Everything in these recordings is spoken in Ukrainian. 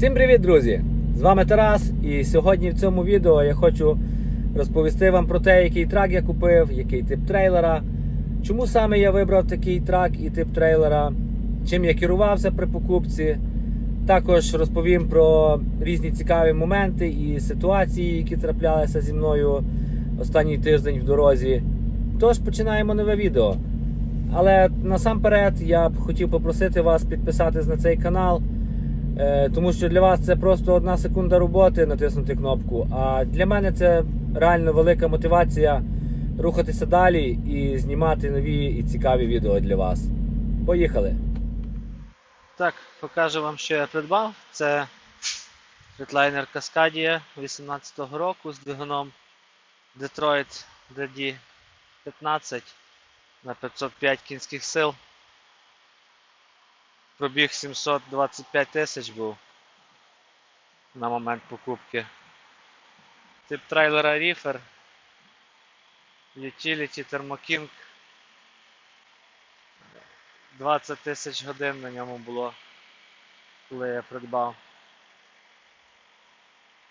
Всім привіт, друзі! З вами Тарас, і сьогодні в цьому відео я хочу розповісти вам про те, який трак я купив, який тип трейлера, чому саме я вибрав такий трак і тип трейлера, чим я керувався при покупці. Також розповім про різні цікаві моменти і ситуації, які траплялися зі мною останній тиждень в дорозі. Тож починаємо нове відео. Але насамперед я б хотів попросити вас підписатись на цей канал. Е, Тому що для вас це просто одна секунда роботи натиснути кнопку. А для мене це реально велика мотивація рухатися далі і знімати нові і цікаві відео для вас. Поїхали! Так, покажу вам, що я придбав. Це Freightliner Cascadia 18-го року з двигуном Detroit DD15 на 505 кінських сил. Пробіг 725 тисяч був на момент покупки. Тип трейлера Reefer. Utility Thermo King. 20 тисяч годин на ньому було, коли я придбав.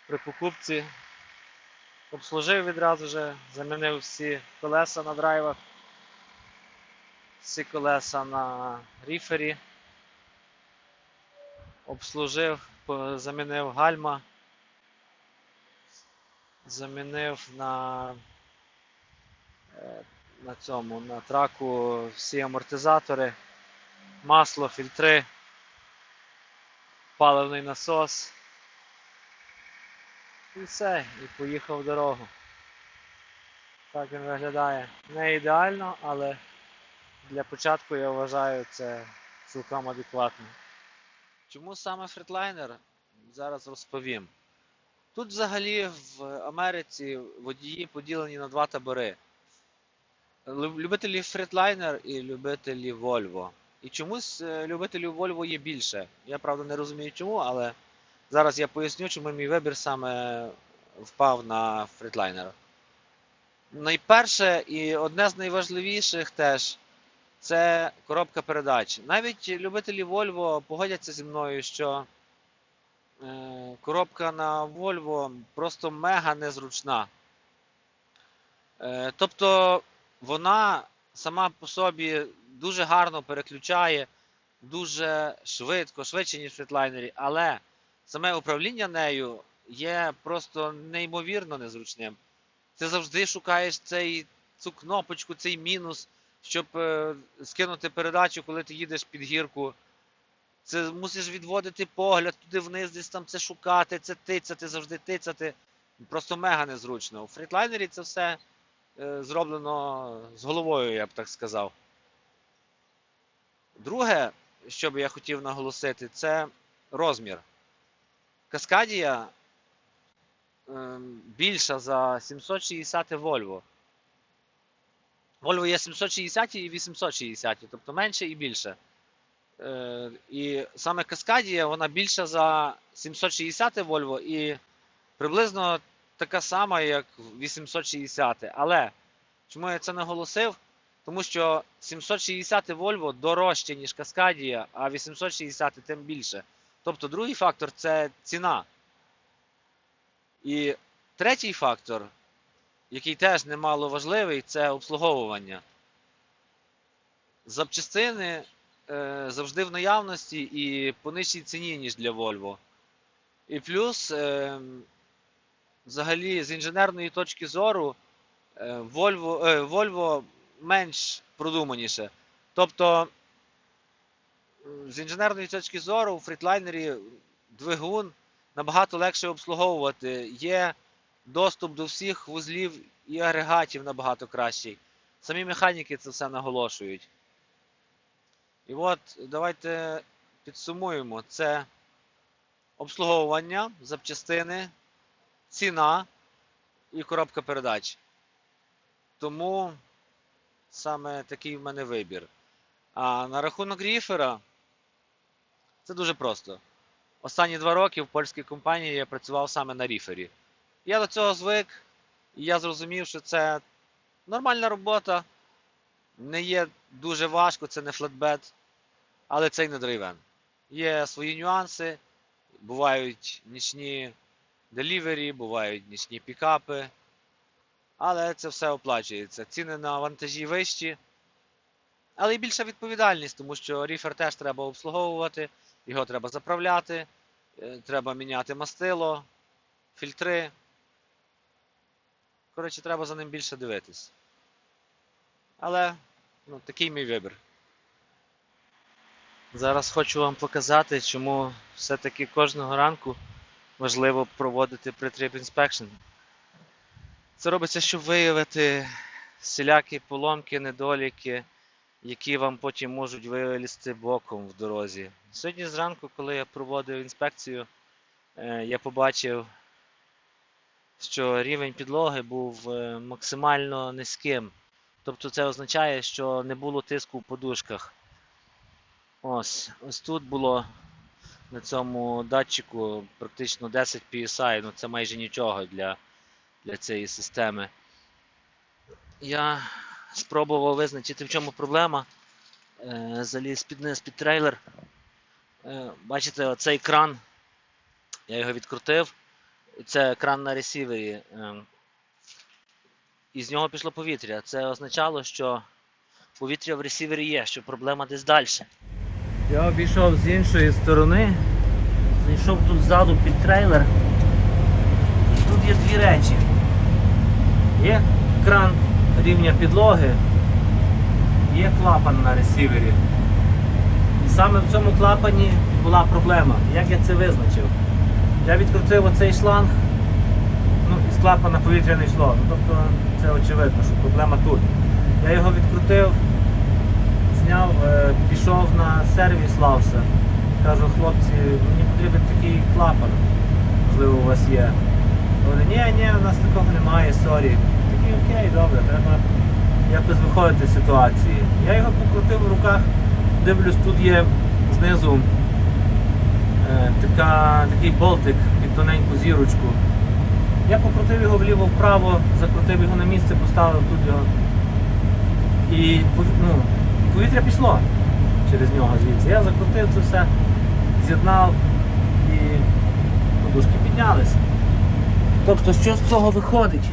При покупці обслужив відразу же, замінив всі колеса на драйвах, всі колеса на ріфері обслужив, замінив гальма, замінив на, е, на цьому, на траку всі амортизатори, масло, фільтри, паливний насос. І все, і поїхав дорогу. Так він виглядає. Не ідеально, але для початку я вважаю це цілком адекватно. Чому саме фретлайнер? Зараз розповім. Тут взагалі в Америці водії поділені на два табори. Любителі фретлайнер і любителі Volvo. І чомусь е, любителів Volvo є більше. Я правда не розумію чому, але зараз я поясню, чому мій вибір саме впав на фретлайнер. Найперше і одне з найважливіших теж це коробка передач. Навіть любителі Volvo погодяться зі мною, що е, коробка на Volvo просто мега незручна. Е, тобто вона сама по собі дуже гарно переключає, дуже швидко, швидше, ніж в але саме управління нею є просто неймовірно незручним. Ти завжди шукаєш цей, цю кнопочку, цей мінус щоб е, скинути передачу, коли ти їдеш під гірку. Це мусиш відводити погляд туди вниз, десь там це шукати, це тицяти, завжди тицяти. Просто мега незручно. У фрітлайнері це все е, зроблено з головою, я б так сказав. Друге, що би я хотів наголосити, це розмір. Каскадія е, більша за 760 Volvo. Volvo є 760 і 860, тобто менше і більше. Е, і саме Каскадія вона більша за 760 Volvo і приблизно така сама, як 860. Але чому я це наголосив? Тому що 760 Volvo дорожче, ніж Каскадія, а 860 тим більше. Тобто другий фактор це ціна. І третій фактор який теж немало важливий, це обслуговування. Запчастини е, завжди в наявності і по нижчій ціні, ніж для Volvo. І плюс, е, взагалі, з інженерної точки зору, е, Volvo, е, Volvo менш продуманіше. Тобто, з інженерної точки зору, у фрітлайнері двигун набагато легше обслуговувати. Є доступ до всіх вузлів і агрегатів набагато кращий. Самі механіки це все наголошують. І от давайте підсумуємо: це обслуговування, запчастини, ціна і коробка передач. Тому саме такий в мене вибір. А на рахунок ріфера це дуже просто. Останні два роки в польській компанії я працював саме на ріфері. Я до цього звик, і я зрозумів, що це нормальна робота, не є дуже важко, це не флетбет, але це й не драйвен. Є свої нюанси, бувають нічні делівері, бувають нічні пікапи. Але це все оплачується. Ціни на вантажі вищі. Але і більша відповідальність, тому що ріфер теж треба обслуговувати, його треба заправляти, е, треба міняти мастило, фільтри. Коротше, треба за ним більше дивитись. Але ну, такий мій вибір. Зараз хочу вам показати, чому все-таки кожного ранку важливо проводити pre-trip inspection. Це робиться, щоб виявити всілякі поломки, недоліки, які вам потім можуть вилізти боком в дорозі. Сьогодні зранку, коли я проводив інспекцію, е, я побачив, що рівень підлоги був е, максимально низьким. Тобто це означає, що не було тиску в подушках. Ось, ось тут було на цьому датчику практично 10 PSI, ну це майже нічого для, для цієї системи. Я спробував визначити, в чому проблема. Е, заліз під низ під трейлер. Е, бачите, оцей кран. Я його відкрутив. Це кран на ресівері. Е, і з нього пішло повітря. Це означало, що повітря в ресівері є, що проблема десь далі. Я обійшов з іншої сторони, зайшов тут ззаду під трейлер. І тут є дві речі. Є кран рівня підлоги, є клапан на ресівері. І саме в цьому клапані була проблема. Як я це визначив? Я відкрутив оцей шланг, ну, із клапана повітря не йшло. Ну, тобто це очевидно, що проблема тут. Я його відкрутив, зняв, е, пішов на сервіс Лавса. Кажу, хлопці, мені потрібен такий клапан. Можливо, у вас є. Вони, ні, ні, у нас такого немає, сорі. Такий окей, добре, треба якось виходити з ситуації. Я його покрутив в руках, дивлюсь, тут є знизу така, такий болтик під тоненьку зірочку. Я покрутив його вліво-вправо, закрутив його на місце, поставив тут його. І ну, повітря пішло через нього звідси. Я закрутив це все, з'єднав і подушки піднялися. Тобто, що з цього виходить?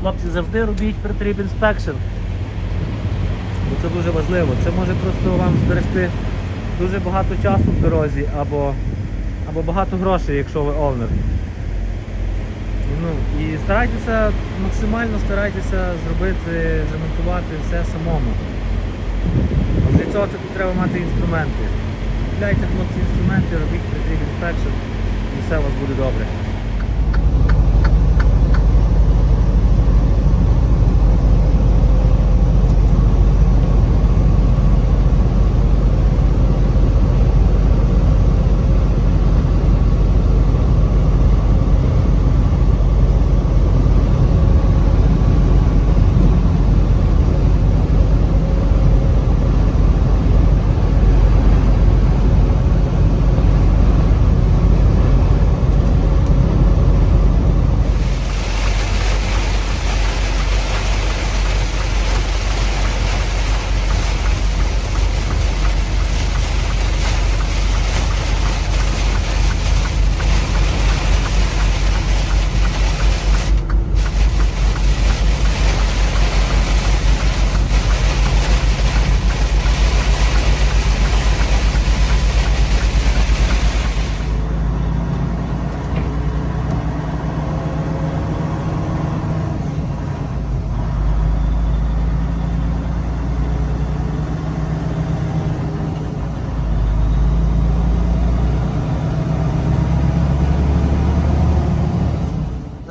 Хлопці, завжди робіть inspection. Бо це дуже важливо. Це може просто вам зберегти дуже багато часу в дорозі або, або багато грошей, якщо ви овнер. Ну, і старайтеся, максимально старайтеся зробити, замонтувати все самому. Для цього тут треба мати інструменти. Купляйте хлопці інструменти, робіть pre-trip і все у вас буде добре.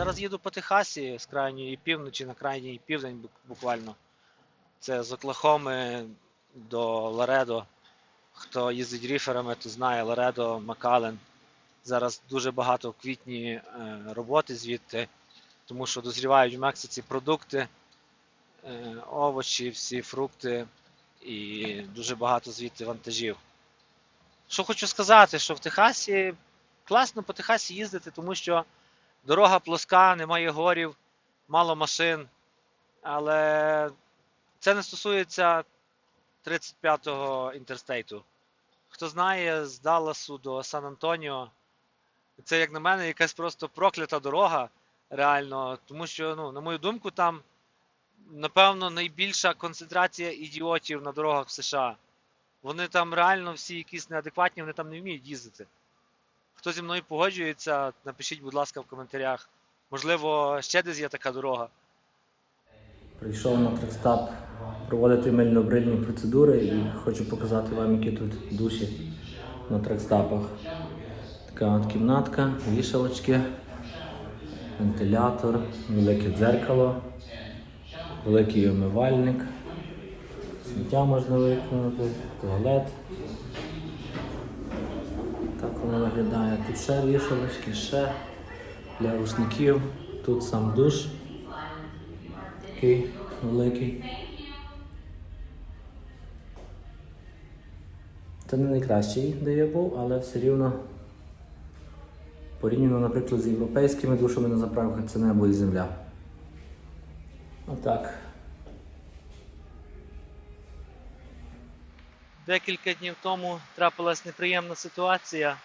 Зараз їду по Техасі з крайньої півночі на крайній південь буквально. Це з Оклахоми до Ларедо. Хто їздить ріферами, то знає Ларедо, Макален. Зараз дуже багато в квітні е, роботи звідти, тому що дозрівають в Мексиці продукти, е, овочі, всі фрукти і дуже багато звідти вантажів. Що хочу сказати, що в Техасі класно по Техасі їздити, тому що Дорога плоска, немає горів, мало машин. Але це не стосується 35-го інтерстейту. Хто знає, з Далласу до Сан-Антоніо Це, як на мене, якась просто проклята дорога, реально. Тому що, ну, на мою думку, там, напевно, найбільша концентрація ідіотів на дорогах в США. Вони там реально всі якісь неадекватні, вони там не вміють їздити. Хто зі мною погоджується, напишіть, будь ласка, в коментарях. Можливо, ще десь є така дорога. Прийшов на трекстап проводити мильно-брильні процедури і хочу показати вам, які тут душі на трекстапах. Така от кімнатка, вішалочки, вентилятор, велике дзеркало, великий омивальник, сміття можна викинути, туалет. Воно виглядає. Тут ще вішалочки, ще для рушників. Тут сам душ такий великий. Це не найкращий, де я був, але все рівно порівняно, наприклад, з європейськими душами на заправках це небо і земля. Отак. Декілька днів тому трапилась неприємна ситуація.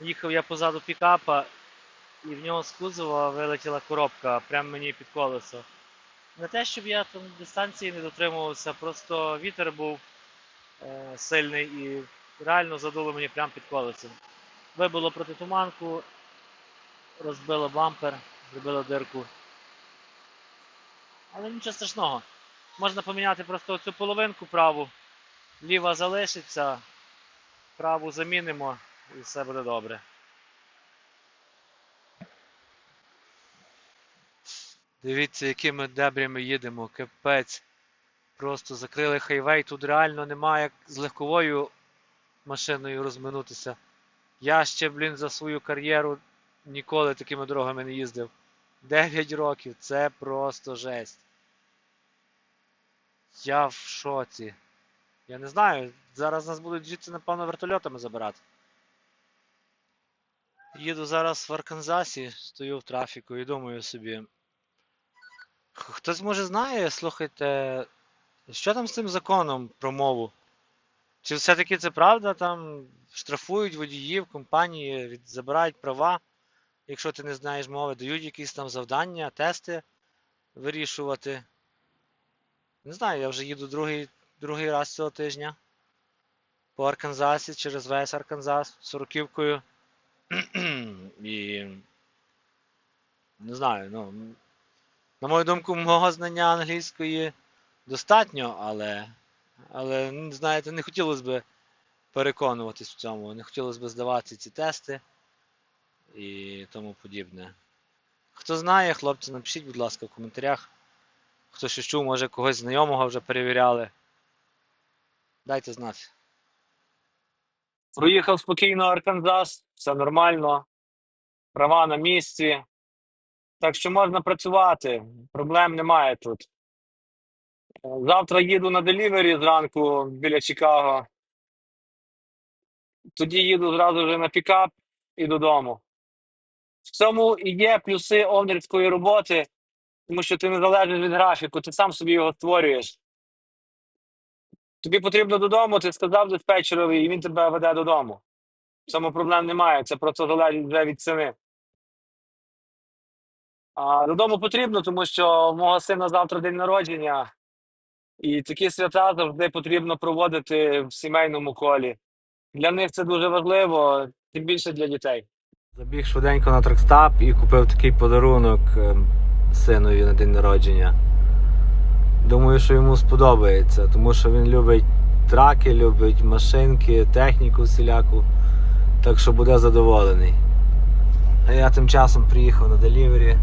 Їхав я позаду пікапа, і в нього з кузова вилетіла коробка прямо мені під колесо. Не те, щоб я там дистанції не дотримувався, просто вітер був е, сильний і реально задуло мені прямо під колесом. Вибило протитуманку, розбило бампер, зробило дирку. Але нічого страшного. Можна поміняти просто оцю половинку праву. Ліва залишиться, праву замінимо і все буде добре. Дивіться, якими дебрями їдемо, капець. Просто закрили хайвей, тут реально немає як з легковою машиною розминутися. Я ще, блін, за свою кар'єру ніколи такими дорогами не їздив. 9 років, це просто жесть. Я в шоці. Я не знаю, зараз нас будуть звідси, напевно, вертольотами забирати. Їду зараз в Арканзасі, стою в трафіку і думаю собі. Хтось може знає, слухайте, що там з цим законом про мову? Чи все-таки це правда? Там штрафують водіїв, компанії, від, забирають права, якщо ти не знаєш мови, дають якісь там завдання, тести вирішувати. Не знаю, я вже їду другий, другий раз цього тижня по Арканзасі через весь Арканзас сороківкою. І не знаю, ну. На мою думку, мого знання англійської достатньо, але. Але, ну, знаєте, не хотілося б переконуватись в цьому, не хотілося б здавати ці тести і тому подібне. Хто знає, хлопці, напишіть, будь ласка, в коментарях. Хто щось чув, може когось знайомого вже перевіряли. Дайте знати. Проїхав спокійно Арканзас, все нормально, права на місці. Так що можна працювати, проблем немає тут. Завтра їду на делівері зранку біля Чикаго. Тоді їду зразу вже на пікап і додому. В цьому і є плюси овнерської роботи, тому що ти не залежиш від графіку, ти сам собі його створюєш. Тобі потрібно додому, ти сказав диспетчерові, і він тебе веде додому. Цьому проблем немає, це просто залежить вже від ціни. А додому потрібно, тому що в мого сина завтра день народження, і такі свята завжди потрібно проводити в сімейному колі. Для них це дуже важливо, тим більше для дітей. Забіг швиденько на трекстап і купив такий подарунок ем, синові на день народження. Думаю, що йому сподобається, тому що він любить траки, любить машинки, техніку всіляку. Так що буде задоволений. А я тим часом приїхав на делівері.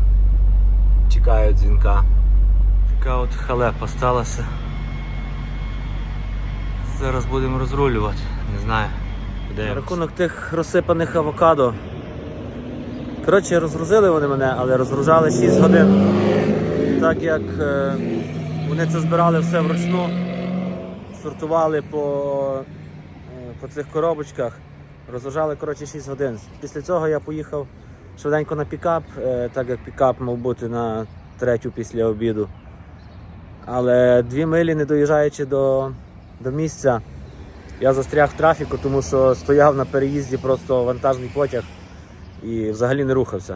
Чекаю дзвінка. Така от халепа сталася. Зараз будемо розрулювати, не знаю. На рахунок тих розсипаних авокадо. Коротше, розгрузили вони мене, але розгружали 6 годин. Так як е, вони це збирали все вручну, сортували по, е, по цих коробочках, розгружали коротше 6 годин. Після цього я поїхав швиденько на пікап, е, так як пікап мав бути на третю після обіду. Але дві милі не доїжджаючи до, до місця, я застряг в трафіку, тому що стояв на переїзді просто вантажний потяг і взагалі не рухався.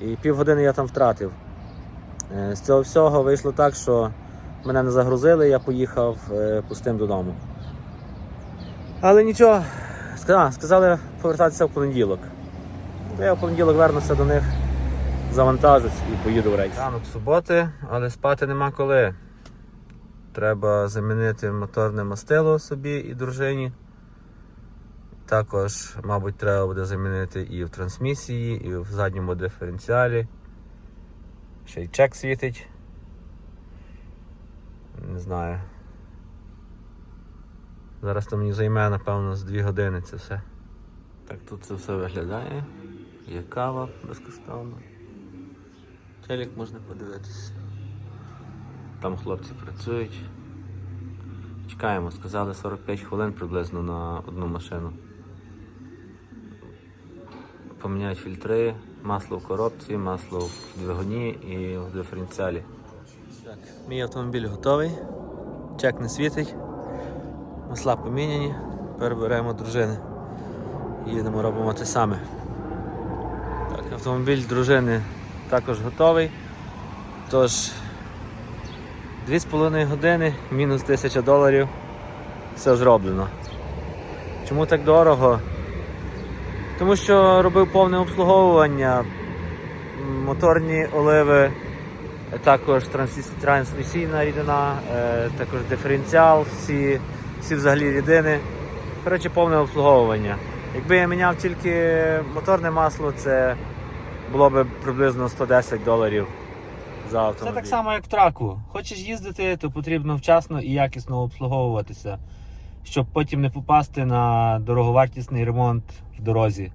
І півгодини я там втратив. Е, З цього всього вийшло так, що мене не загрузили, я поїхав е, пустим додому. Але нічого, ска- сказали повертатися в понеділок. Я в понеділок вернуся до них, завантажусь і поїду в рейс. Ранок суботи, але спати нема коли. Треба замінити моторне мастило собі і дружині. Також, мабуть, треба буде замінити і в трансмісії, і в задньому диференціалі. Ще й чек світить. Не знаю. Зараз то мені займе, напевно, з 2 години це все. Так тут це все виглядає. Є кава безкоштовно. Телек можна подивитися. Там хлопці працюють. Чекаємо, сказали 45 хвилин приблизно на одну машину. Поміняють фільтри, масло в коробці, масло в двигуні і в диференціалі. Мій автомобіль готовий. Чек не світить. Масла поміняні. Тепер беремо дружини. Їдемо, робимо те саме. Так, автомобіль дружини також готовий. Тож 2,5 години, мінус 1000 доларів. Все зроблено. Чому так дорого? Тому що робив повне обслуговування, моторні оливи, також трансмісійна рідина, е, також диференціал, всі, всі взагалі рідини. Коротше, повне обслуговування. Якби я міняв тільки моторне масло, це було б приблизно 110 доларів за автомобіль. Це так само, як в траку. Хочеш їздити, то потрібно вчасно і якісно обслуговуватися, щоб потім не попасти на дороговартісний ремонт в дорозі.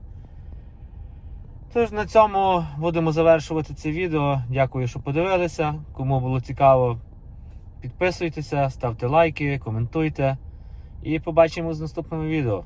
Тож на цьому будемо завершувати це відео. Дякую, що подивилися. Кому було цікаво, підписуйтеся, ставте лайки, коментуйте. І побачимо з наступного відео.